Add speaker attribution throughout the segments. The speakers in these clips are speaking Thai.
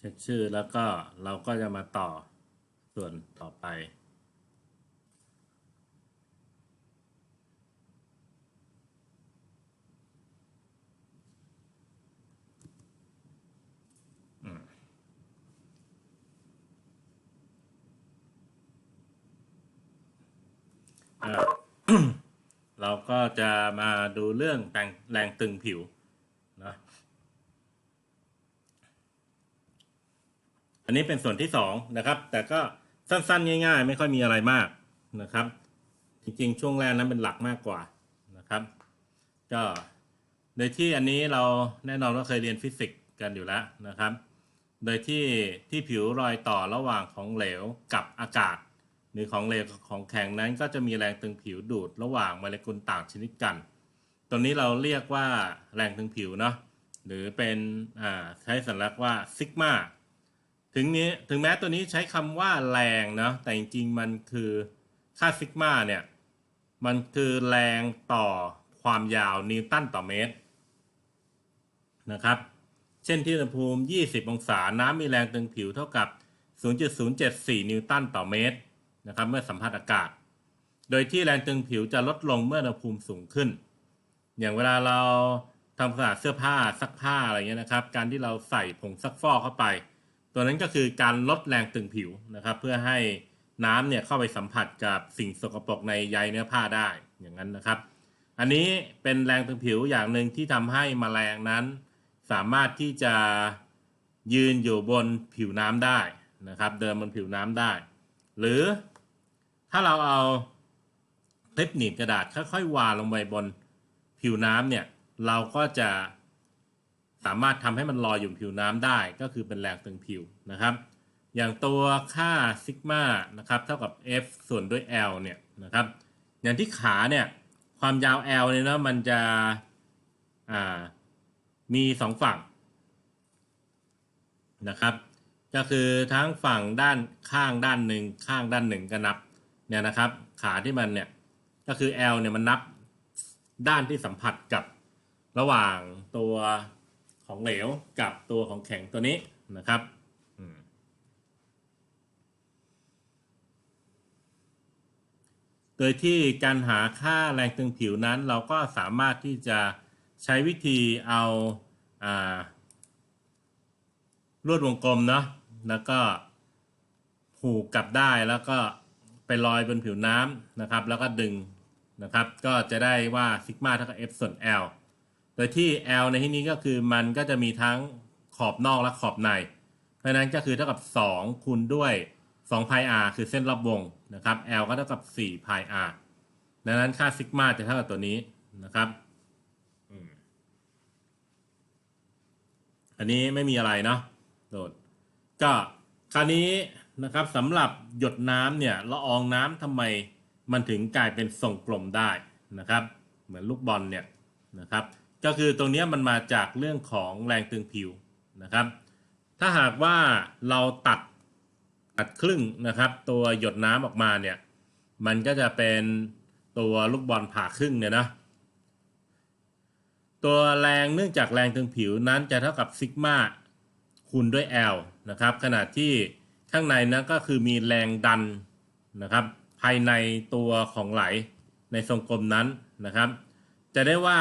Speaker 1: เช็คชื่อแล้วก็เราก็จะมาต่อส่วนต่อไปอ่าเราก็จะมาดูเรื่องแรงแรงตึงผิวนะ อันนี้เป็นส่วนที่สองนะครับ แต่ก็สั้นๆ ง่าย ๆ ไม่ค่อยมีอะไรมากนะครับ จริงๆ ช่วงแรกนั้นเป็นหลักมากกว่านะครับ ก็โดยที่อันนี้เราแน่นอนว่าเคยเรียนฟิสิกส์กันอยู่แล้วนะครับ โดยที่ที่ผิวรอยต่อระหว่างของเหลวกับอากาศ หรือของเหลวของแข็งนั้นก็จะมีแรงตึงผิวดูดระหว่างโมเลกุลต่างชนิดกันตรงนี้เราเรียกว่าแรงตึงผิวเนาะหรือเป็นใช้สัญลักษณ์ว่าซิกมา ถึงนี้ถึงแม้ตัวนี้ใช้คำว่าแรงเนาะแต่จริงๆมันคือค่าซิกมาเนี่ย มันคือแรงต่อความยาวนิวตันต่อเมตรนะครับ เช่นที่อุณหภูมิ 20 องศา น้ำมีแรงตึงผิวเท่ากับ 0.074 นิวตันต่อเมตรนะครับ เมื่อสัมผัสอากาศ โดยที่แรงตึงผิวจะลดลงเมื่ออุณหภูมิสูงขึ้น อย่างเวลาเราทำความสะอาดเสื้อผ้าซักผ้าอะไรเงี้ยนะครับ การที่เราใส่ผงซักฟอกเข้าไป ตัวนั้นก็คือการลดแรงตึงผิวนะครับ เพื่อให้น้ำเนี่ยเข้าไปสัมผัสกับสิ่งสกปรกในใยเนื้อผ้าได้อย่างนั้นนะครับ อันนี้เป็นแรงตึงผิวอย่างหนึ่งที่ทำให้แมลงนั้น สามารถที่จะยืนอยู่บนผิวน้ำได้นะครับ เดินบนผิวน้ำได้ หรือถ้าเราเอาคลิปหนีบกระดาษค่อยๆวางลงไปบนผิวน้ำเนี่ยเราก็จะ สามารถทำให้มันลอยอยู่บนผิวน้ำได้ก็คือเป็นแรงตึงผิวนะครับ อย่างตัวค่าซิกมานะครับเท่ากับ F ส่วนด้วย L เนี่ยนะครับ อย่างที่ขาเนี่ยความยาว L เนี่ยนะมันจะอ่ามีสองฝั่งนะครับ ก็คือทั้งฝั่งด้านข้างด้านหนึ่งข้างด้านหนึ่งก็นับเนี่ยนะครับ ขาที่มันเนี่ยก็คือ L เนี่ยมันนับด้านที่สัมผัสกับระหว่างตัว ของเหลวกับตัวของแข็งตัวนี้นะครับอืมโดยที่การหาค่าแรงตึงผิวนั้น เราก็สามารถที่จะใช้วิธีเอาอ่าลวดวงกลมเนาะแล้วก็ผูกกลับได้แล้วก็ไปลอยบนผิวน้ำนะครับ แล้วก็ดึงนะครับ ก็จะได้ว่าซิกมาเท่ากับ F ส่วน L โดยที่ L ในที่นี้ก็คือมันก็จะมีทั้งขอบนอกและขอบใน เพราะนั้นก็คือเท่ากับ 2 คูณด้วย2 pi r คือเส้นรอบวงนะครับ L ก็เท่ากับ4 pi r ดังนั้นค่าซิกมาจะเท่ากับตัวนี้นะครับอันนี้ไม่มีอะไรเนาะโดดก็คราวนี้นะครับสำหรับหยดน้ำเนี่ยละอองน้ำทำไมมันถึงกลายเป็นทรงกลมได้นะครับ เหมือนลูกบอลเนี่ยนะครับ ก็คือตรงนี้มันมาจากเรื่องของแรงตึงผิวนะครับ ถ้าหากว่าเราตัดตัดครึ่งนะครับ ตัวหยดน้ำออกมาเนี่ย มันก็จะเป็นตัวลูกบอลผ่าครึ่งเนี่ยนะตัวแรงเนื่องจากแรงตึงผิวนั้นจะเท่ากับซิกมาคูณด้วย L นะครับ ขณะที่ข้างในนั้นก็คือมีแรงดันนะครับ ภายในตัวของไหลในทรงกลมนั้นนะครับ จะได้ว่า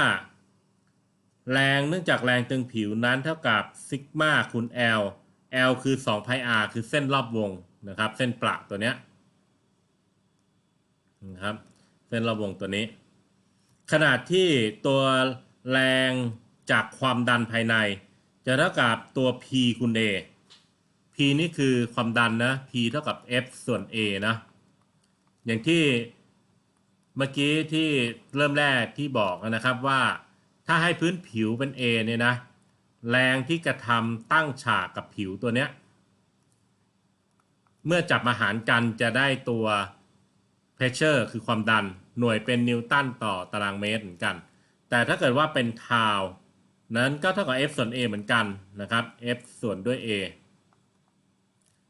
Speaker 1: แรงเนื่องจากแรงตึงผิวนั้นเท่ากับซิกมาคูณ L L คือ2 pi r คือเส้นรอบวงนะครับ เส้นประตัวเนี้ยนะครับ เส้นรอบวงตัวนี้ ขนาดที่ตัวแรงจากความดันภายใน จะเท่ากับตัว P คูณ A P นี่คือความดันนะ P เท่ากับ F ส่วน A นะ อย่างที่เมื่อกี้ที่เริ่มแรกที่บอกนะครับว่า ถ้าให้พื้นผิวเป็น A เนี่ยนะ แรงที่กระทำตั้งฉากกับผิวตัวเนี้ย เมื่อจับมาหารกันจะได้ตัว pressure คือความดัน หน่วยเป็นนิวตันต่อตารางเมตรเหมือนกัน แต่ถ้าเกิดว่าเป็นทาวนั้นก็เท่ากับ F ส่วน A เหมือนกันนะครับ F ส่วนด้วย A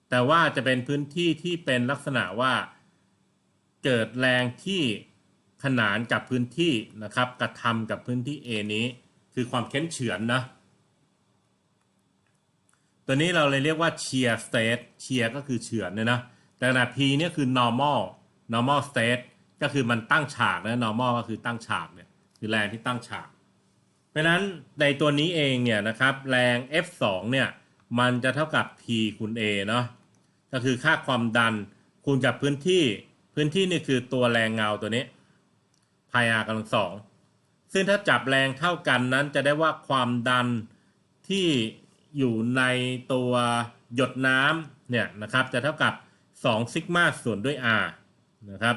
Speaker 1: แต่ว่าจะเป็นพื้นที่ที่เป็นลักษณะว่า เกิดแรงที่ ขนานกับพื้นที่นะครับกระทำกับพื้นที่ A นี้ คือความเค้นเฉือนนะตัวนี้เราเลยเรียกว่า shear state shear ก็คือเฉือนเนี่ยนะแต่ขณะ P เนี่ยคือ normal normal state ก็คือมันตั้งฉากนะ normal ก็คือตั้งฉากเนี่ยคือแรงที่ตั้งฉาก เพราะฉะนั้นในตัวนี้เองเนี่ยนะครับแรง F2 เนี่ยมันจะเท่ากับ P คูณ A เนาะก็คือค่าความดันคูณกับพื้นที่พื้นที่นี่คือตัวแรงเงาตัวนี้ พาย r กำลังสองซึ่งถ้าจับแรงเท่ากันนั้นจะได้ว่าความดันที่อยู่ในตัวหยดน้ำเนี่ยนะครับจะเท่ากับ2ซิกมาส่วนด้วย r นะครับ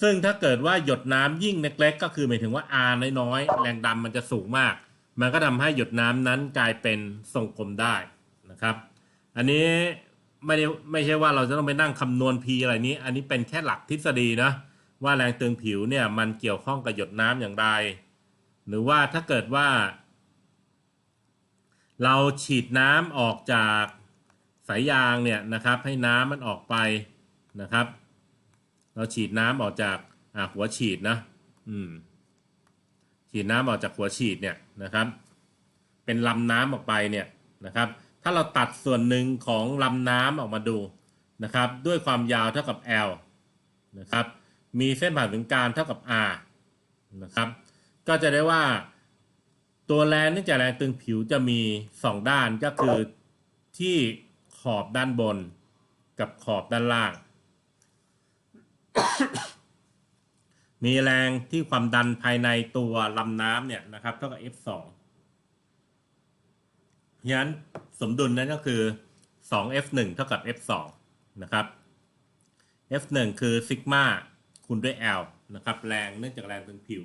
Speaker 1: ซึ่งถ้าเกิดว่าหยดน้ำยิ่งเล็กๆก็คือหมายถึงว่า r น้อยๆ แรงดันมันจะสูงมาก มันก็ทำให้หยดน้ำนั้นกลายเป็นทรงกลมได้นะครับ อันนี้ไม่ได้ไม่ใช่ว่าเราจะต้องไปนั่งคำนวณ p อะไรนี้ อันนี้เป็นแค่หลักทฤษฎีนะ ว่าแรงตึงผิวเนี่ยมันเกี่ยวข้องกับหยดน้ำอย่างไร หรือว่าถ้าเกิดว่า เราฉีดน้ำออกจากสายยางเนี่ยนะครับ ให้น้ำมันออกไปนะครับ เราฉีดน้ำออกจากาหัวฉีดนะอืมฉีดน้ำออกจากหัวฉีดเนี่ยนะครับ เป็นลำน้ำออกไปเนี่ยนะครับ ถ้าเราตัดส่วนหนึ่งของลำน้ำออกมาดูนะครับ ด้วยความยาวเท่ากับ L นะครับ มีเส้นผ่านศูนย์กลางเท่ากับ R นะครับ ก็จะได้ว่าตัวแรงเนื่องจากแรงตึงผิวจะมี 2 ด้านก็คือที่ขอบด้านบนกับขอบด้านล่าง มีแรงที่ความดันภายในตัวลำน้ำเนี่ยนะครับ เท่ากับ F2 ฉะนั้นสมดุลนั้นก็คือ 2F1 เท่ากับ F2 นะครับ F1 คือซิกมา คูณด้วย L นะครับ แรงเนื่องจากแรงตึงผิว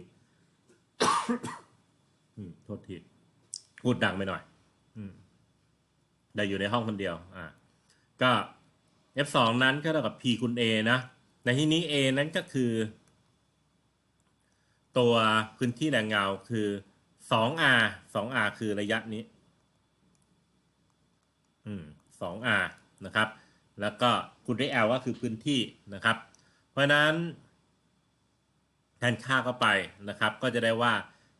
Speaker 1: โทษทีพูดดังไปหน่อยอืมได้อยู่ในห้องคนเดียว อ่า ก็ F2 นั้นก็เท่ากับ P คูณ A นะ ในที่นี้ A นั้นก็คือ ตัวพื้นที่แรงเงาคือ 2R 2R คือระยะนี้ อืม 2R นะครับ แล้วก็คูณด้วย L ก็คือพื้นที่นะครับ เพราะนั้น แทนค่าเข้าไปนะครับ ก็จะได้ว่า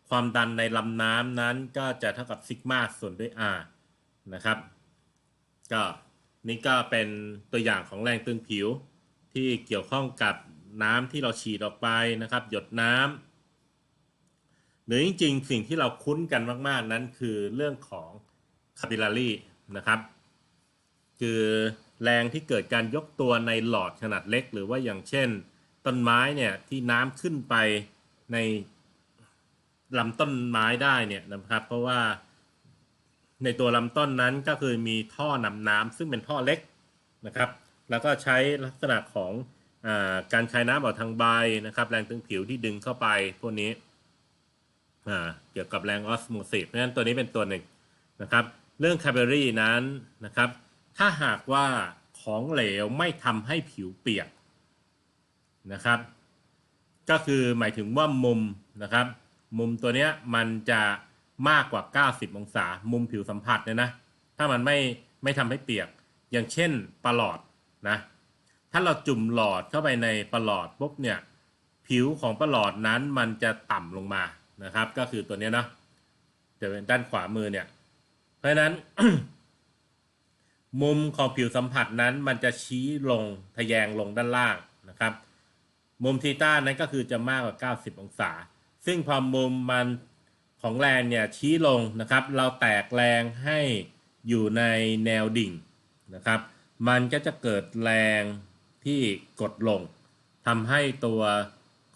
Speaker 1: ความดันในลำน้ำนั้นก็จะเท่ากับซิกมาส่วนด้วย r นะครับก็นี่ก็เป็นตัวอย่างของแรงตึงผิวที่เกี่ยวข้องกับน้ำที่เราฉีดออกไปนะครับ หยดน้ำหรือจริงๆ สิ่งที่เราคุ้นกันมาก ๆ นั้นคือเรื่องของ capillary นะครับ คือแรงที่เกิดการยกตัวในหลอดขนาดเล็ก หรือว่าอย่างเช่น ต้นไม้เนี่ยที่น้ำขึ้นไปในลำต้นไม้ได้เนี่ยนะครับ เพราะว่าในตัวลำต้นนั้นก็คือมีท่อนำน้ำซึ่งเป็นท่อเล็กนะครับ แล้วก็ใช้ลักษณะของอการคายน้ำออกทางใบนะครับ แรงตึงผิวที่ดึงเข้าไปพวกนี้เกี่ยวกับแรงออสโมซิสเพราะฉะนั้นตัวนี้เป็นตัวหนึ่งนะครับ เรื่องคาเบอรี่นั้นนะครับ ถ้าหากว่าของเหลวไม่ทำให้ผิวเปียก นะครับ ก็คือหมายถึงว่ามุมนะครับ มุมตัวเนี้ยมันจะมากกว่า 90 องศา มุมผิวสัมผัสเนี่ยนะ ถ้ามันไม่ไม่ทำให้เปียก อย่างเช่นประหลอดนะ ถ้าเราจุ่มหลอดเข้าไปในประหลอดปุ๊บเนี่ย ผิวของประหลอดนั้นมันจะต่ำลงมานะครับ ก็คือตัวเนี้ยเนาะจะเป็นด้านขวามือเนี่ย เพราะฉะนั้น มุมของผิวสัมผัสนั้นมันจะชี้ลงทะแยงลงด้านล่างนะครับ มุมทีต้านั้นก็คือจะมากกว่า 90 องศา ซึ่งพอมุมมันของแรงเนี่ยชี้ลงนะครับ เราแตกแรงให้อยู่ในแนวดิ่งนะครับ มันก็จะเกิดแรงที่กดลงทำให้ตัว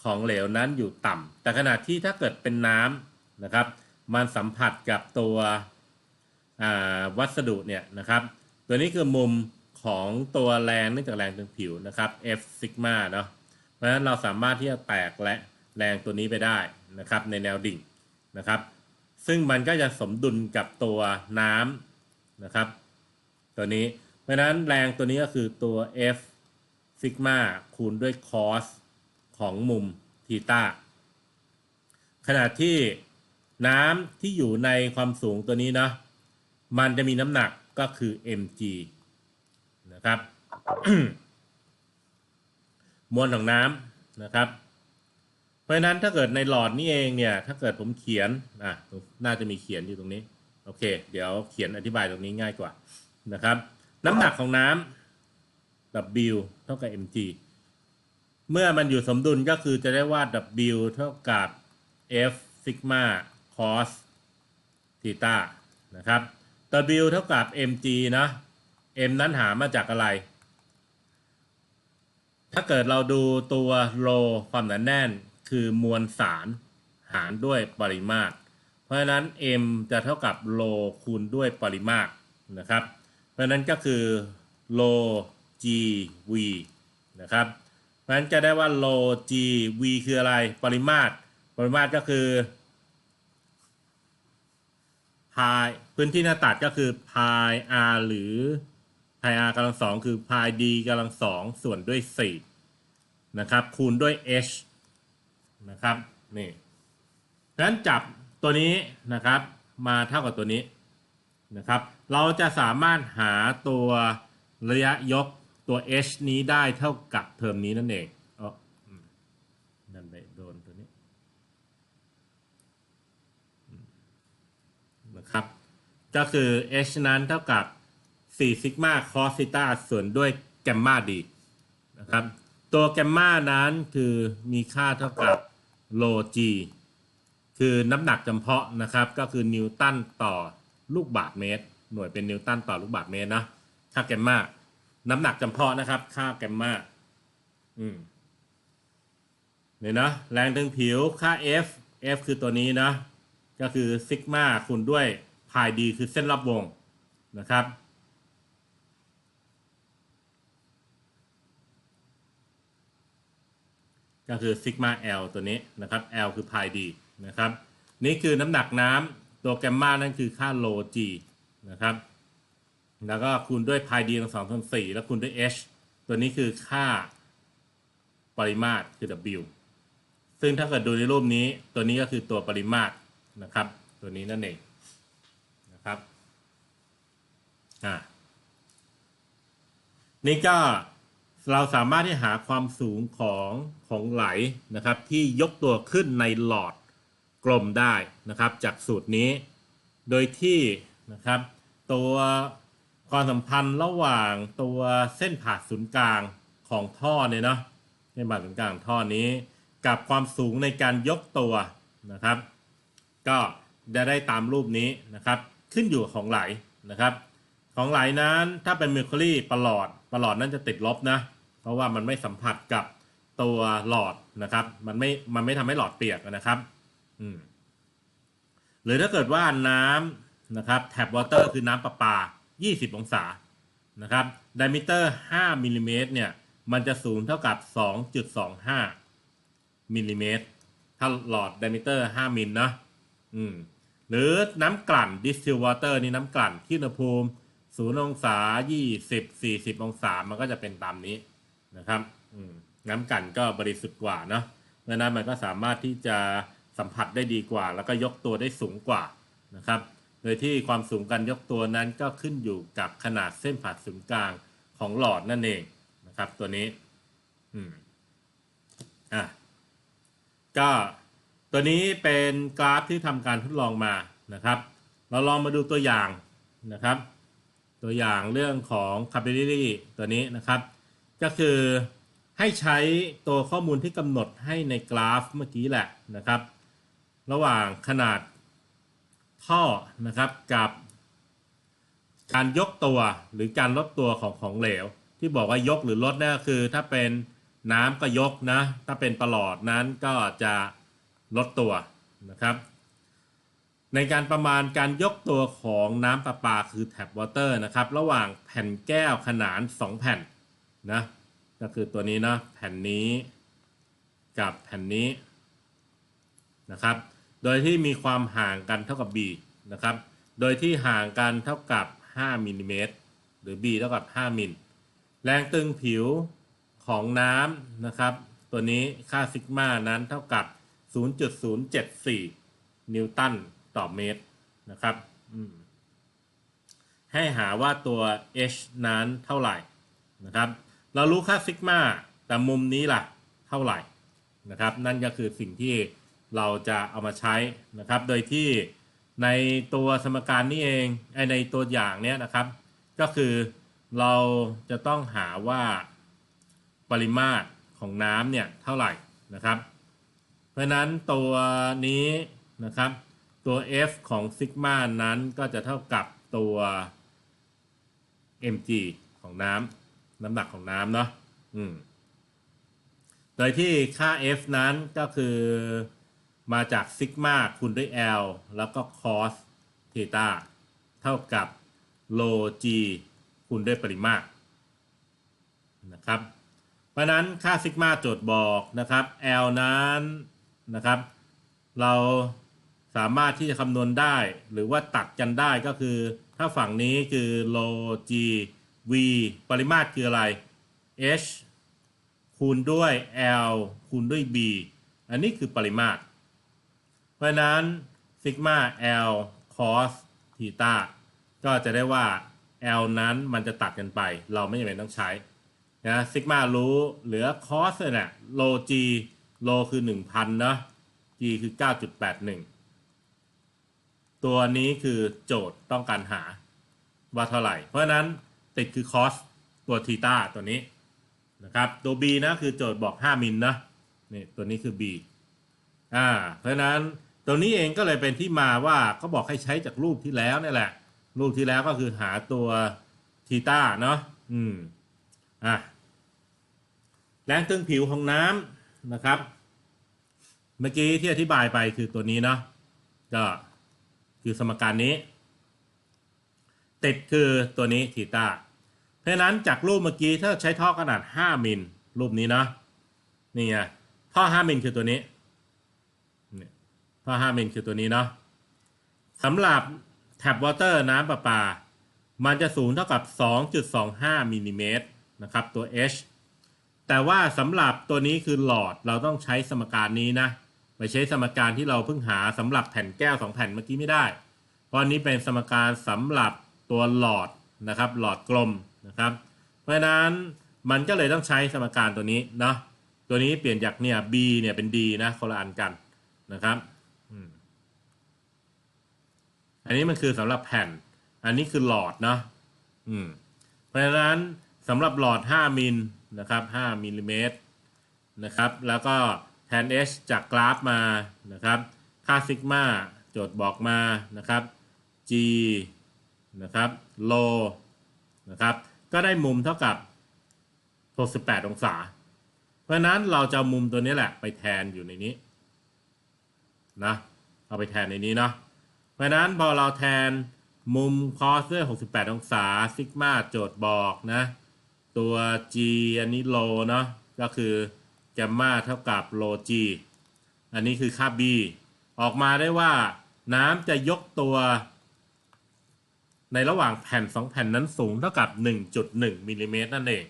Speaker 1: ของเหลวนั้นอยู่ต่ำ แต่ขณะที่ถ้าเกิดเป็นน้ำนะครับ มันสัมผัสกับตัววัสดุเนี่ยนะครับ ตัวนี้คือมุมของตัวแรงเนื่องจากแรงตึงผิวนะครับ F ซิกมาเนาะ เพราะฉะนั้นเราสามารถที่จะแตกและแรงตัวนี้ไปได้นะครับในแนวดิ่งนะครับ ซึ่งมันก็จะสมดุลกับตัวน้ำนะครับ ตัวนี้ เพราะฉะนั้นแรงตัวนี้ก็คือตัว F ซิกมาคูณด้วย cos ของมุมทีตาขณะที่น้ำที่อยู่ในความสูงตัวนี้เนาะมันจะมีน้ำหนักก็คือ mg นะครับ มวลของน้ำนะครับ เพราะฉะนั้นถ้าเกิดในหลอดนี้เองเนี่ย ถ้าเกิดผมเขียนอะน่าจะมีเขียนอยู่ตรงนี้ โอเค เดี๋ยวเขียนอธิบายตรงนี้ง่ายกว่านะครับ น้ำหนักของน้ำ W เท่ากับ mg เมื่อมันอยู่สมดุลก็คือจะได้ว่า W เท่ากับ F ซิกมาคอสทีตานะครับ W เท่ากับ mg นะ m นั้นหามาจากอะไร ถ้าเกิดเราดูตัวโลความหนาแน่นคือมวลสารหารด้วยปริมาตร เพราะฉะนั้น m จะเท่ากับโลคูณด้วยปริมาตรนะครับ เพราะนั้นก็คือโล g v นะครับเพราะฉะนั้นจะได้ว่าโล g v คืออะไรปริมาตร ปริมาตรก็คือพายพื้นที่หน้าตัดก็คือพาย r หรือ พาย r กำลังสองคือพาย d กำลังสองส่วนด้วยสี่นะครับคูณด้วย h นะครับนี่ดังนั้นจับตัวนี้นะครับมาเท่ากับตัวนี้นะครับเราจะสามารถหาตัวระยะยกตัว h นี้ได้เท่ากับเทอมนี้นั่นเองอ๋ออืมดันไปโดนตัวนี้นะครับก็คือ h นั้นเท่ากับ 4ซิกมาคอสซิต้าส่วนด้วยแกมมาดีนะครับ ตัวแกมมานั้นคือมีค่าเท่ากับโล g คือน้ำหนักจำเพาะนะครับ ก็คือนิวตันต่อลูกบาศก์เมตร หน่วยเป็นนิวตันต่อลูกบาศก์เมตรนะค่าแกมมาน้ำหนักจำเพาะนะครับ ค่าแกมมาอืมเนี่ยนะแรงดึงผิวค่า F F คือตัวนี้นะ ก็คือซิกมาคูณด้วยพายดีคือเส้นรอบวงนะครับ ก็คือซิกมา L ตัวนี้นะครับ L คือพายดีนะครับ นี่คือน้ำหนักน้ำตัวแกมมานั่นคือค่าโล G นะครับ แล้วก็คูณด้วยพายดีทั้งสองส่วนสี่แล้วคูณด้วย H ตัวนี้คือค่าปริมาตรคือ W ซึ่งถ้าเกิดดูในรูปนี้ตัวนี้ก็คือตัวปริมาตรนะครับ ตัวนี้นั่นเองนะครับอ่านี่ก็ เราสามารถที่หาความสูงของของไหลนะครับ ที่ยกตัวขึ้นในหลอดกลมได้นะครับ จากสูตรนี้ โดยที่นะครับ ตัวความสัมพันธ์ระหว่างตัวเส้นผ่าศูนย์กลางของท่อเนี่ยเนาะเส้นผ่าศูนย์กลางท่อนี้ กับความสูงในการยกตัวนะครับ ก็จะได้ตามรูปนี้นะครับ ขึ้นอยู่ของไหลนะครับ ของไหลนั้นถ้าเป็นเมอร์คิวรีประหลอดประหลอดนั้นจะติดลบนะ เพราะว่ามันไม่สัมผัสกับตัวหลอดนะครับ มันไม่ มันไม่ทำให้หลอดเปียกนะครับ อืม หรือถ้าเกิดว่าน้ำนะครับแท็บวอเตอร์คือน้ำประปา 20 องศานะครับไดมิเตอร์ 5มิลลิเมตรเนี่ย มันจะสูงเท่ากับ 2.25มิลลิเมตรถ้าหลอดไดมิเตอร์ 5มิลนะอืม หรือน้ำกลั่น distill water นี่น้ำกลั่นที่อุณหภูมิ0องศา 20 40 องศา มันก็จะเป็นตามนี้ นะครับน้ำกันก็บริสุทธิ์กว่าเนาะดังนั้นมันก็สามารถที่จะสัมผัสได้ดีกว่า แล้วก็ยกตัวได้สูงกว่านะครับ โดยที่ความสูงการยกตัวนั้นก็ขึ้นอยู่กับขนาดเส้นผ่าศูนย์กลางของหลอดนั่นเองนะครับ ตัวนี้อืมอะก็ตัวนี้เป็นกราฟที่ทำการทดลองมานะครับ เราลองมาดูตัวอย่างนะครับ ตัวอย่างเรื่องของ capillary ตัวนี้นะครับ ก็คือให้ใช้ตัวข้อมูลที่กำหนดให้ในกราฟเมื่อกี้แหละนะครับ ระหว่างขนาดท่อนะครับกับการยกตัวหรือการลดตัวของของเหลว ที่บอกว่ายกหรือลดนี่ยก็คือถ้าเป็นน้ำก็ยกนะ ถ้าเป็นประหลอดนั้นก็จะลดตัวนะครับ ในการประมาณการยกตัวของน้ำประปาคือแท็บวอเตอร์นะครับ ระหว่างแผ่นแก้วขนาน 2 แผ่น นะก็คือตัวนี้นะแผ่นนี้กับแผ่นนี้นะครับ โดยที่มีความห่างกันเท่ากับ b นะครับ โดยที่ห่างกันเท่ากับ 5มิลลิเมตรหรือ b เท่ากับ 5มิลแรงตึงผิวของน้ำนะครับ ตัวนี้ค่าซิกมานั้นเท่ากับ 0.074 นิวตันต่อเมตรนะครับให้หาว่าตัว h นั้นเท่าไหร่นะครับ เรารู้ค่าซิกมาแต่มุมนี้ล่ะเท่าไหร่นะครับ นั่นก็คือสิ่งที่เราจะเอามาใช้นะครับ โดยที่ในตัวสมการนี้เองไอในตัวอย่างเนี้ยนะครับ ก็คือเราจะต้องหาว่าปริมาตรของน้ำเนี่ยเท่าไหร่นะครับ เพราะฉะนั้นตัวนี้นะครับตัว F ของซิกมานั้นก็จะเท่ากับตัว mg ของน้ำ น้ำหนักของน้ำเนาะอืมโดยที่ค่า F นั้นก็คือมาจากซิกมาคูณด้วย L แล้วก็ cos เทตาเท่ากับ rho g คูณด้วยปริมาตรนะครับ เพราะนั้นค่าซิกมาโจทย์บอกนะครับ L นั้นนะครับ เราสามารถที่จะคำนวณได้หรือว่าตัดกันได้ก็คือ ถ้าฝั่งนี้คือ rho g v ปริมาตรคืออะไร h คูณด้วย L คูณด้วย B อันนี้คือปริมาตร เพราะนั้นซิกมา L cos ทีตาก็จะได้ว่า L นั้นมันจะตัดกันไป เราไม่จำเป็นต้องใช้นะซิกมารู้เหลือ cos เนี่ยโล G โลคือ 1,000 เนาะ G คือ 9.81 ตัวนี้คือโจทย์ต้องการหาว่าเท่าไหร่ เพราะนั้น ติดคือ cos ตัวทีตาตัวนี้นะครับตัว B นะคือโจทย์บอก 5 มิลนะนี่ตัวนี้คือ B อ่าเพราะฉะนั้นตัวนี้เองก็เลยเป็นที่มาว่าเขาบอกให้ใช้จากรูปที่แล้วนี่แหละ รูปที่แล้วก็คือหาตัวทีตาเนาะอืมอะแรงตึงผิวของน้ำนะครับ เมื่อกี้ที่อธิบายไปคือตัวนี้เนาะก็คือสมการนี้ ติดคือตัวนี้ทีตาเพราะนั้นจากรูปเมื่อกี้ถ้าใช้ท่อขนาด 5 มิลรูปนี้นะนี่ไงท่อ 5 มิลคือตัวนี้เนี่ยท่อ 5 มิลคือตัวนี้เนาะสำหรับแท็บวอเตอร์น้ำประปา มันจะสูงเท่ากับ 2.25มิลลิเมตรนะครับตัว H แต่ว่าสำหรับตัวนี้คือหลอดเราต้องใช้สมการนี้นะไปใช้สมการที่เราเพิ่งหาสำหรับแผ่นแก้ว 2 แผ่นเมื่อกี้ไม่ได้ เพราะนี้เป็นสมการสำหรับ ตัวหลอดนะครับหลอดกลมนะครับเพราะฉะนั้นมันก็เลยต้องใช้สมการตัวนี้เนาะตัวนี้เปลี่ยนจากเนี่ย b เนี่ยเป็น d นะคนละอันกันนะครับอันนี้มันคือสำหรับแผ่น อันนี้คือหลอดเนาะอืมเพราะฉะนั้นสำหรับหลอด 5มิลนะครับ5มิลลิเมตรนะครับแล้วก็แทน h จากกราฟมานะครับค่าซิกมาโจทย์บอกมานะครับ g นะครับโลนะครับ ก็ได้มุมเท่ากับ 68 องศา เพราะนั้นเราจะมุมตัวนี้แหละไปแทนอยู่ในนี้นะเอาไปแทนในนี้เนาะเพราะฉะนั้นพอเราแทนมุมคอสด้วย 68 องศาซิกมาโจทย์บอกนะ ตัว g อันนี้โลเนาะก็คือแกมมาเท่ากับโล g อันนี้คือค่า b ออกมาได้ว่าน้ำจะยกตัว ในระหว่างแผ่น 2 แผ่นนั้นสูงเท่ากับ 1.1มิลลิเมตรนั่นเอง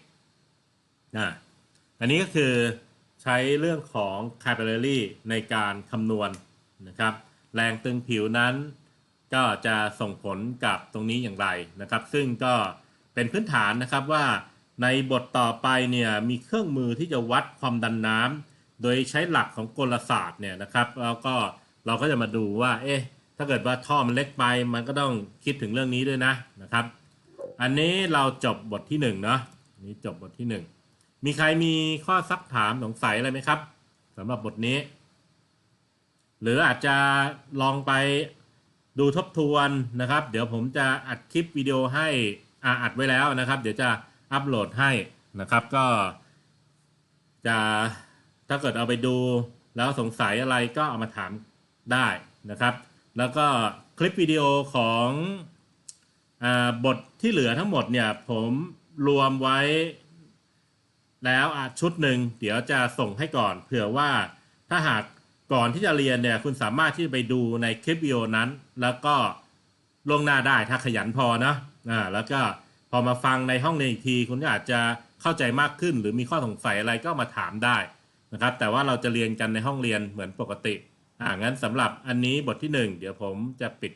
Speaker 1: อ่าอันนี้ก็คือใช้เรื่องของ capillary ในการคำนวณนะครับ แรงตึงผิวนั้นก็จะส่งผลกับตรงนี้อย่างไรนะครับ ซึ่งก็เป็นพื้นฐานนะครับว่าในบทต่อไปเนี่ยมีเครื่องมือที่จะวัดความดันน้ำโดยใช้หลักของกลศาสตร์เนี่ยนะครับ แล้วก็เราก็จะมาดูว่าเอ๊ะ ถ้าเกิดว่าท่อมันเล็กไป มันก็ต้องคิดถึงเรื่องนี้ด้วยนะนะครับ อันนี้เราจบบทที่หนึ่งเนาะนี่จบบทที่หนึ่งมีใครมีข้อซักถามสงสัยอะไรไหมครับสำหรับบทนี้ หรืออาจจะลองไปดูทบทวนนะครับ เดี๋ยวผมจะอัดคลิปวิดีโอให้อาอัดไว้แล้วนะครับ เดี๋ยวจะอัปโหลดให้นะครับ ก็จะถ้าเกิดเอาไปดูแล้วสงสัยอะไรก็เอามาถามได้นะครับ แล้วก็คลิปวิดีโอของอบทที่เหลือทั้งหมดเนี่ยผมรวมไว้แล้วชุดหนึ่งเดี๋ยวจะส่งให้ก่อน เผื่อว่าถ้าหากก่อนที่จะเรียนเนี่ยคุณสามารถที่จะไปดูในคลิปวิดีโอนั้น แล้วก็ลวงหน้าได้ถ้าขยันพอนะอ่าแล้วก็พอมาฟังในห้องเรียนอีกที คุณก็อาจจะเข้าใจมากขึ้น หรือมีข้อสงสัยอะไรก็มาถามได้นะครับ แต่ว่าเราจะเรียนกันในห้องเรียนเหมือนปกติ อ่างั้นสำหรับอันนี้บทที่หนึ่งเดี๋ยวผมจะปิด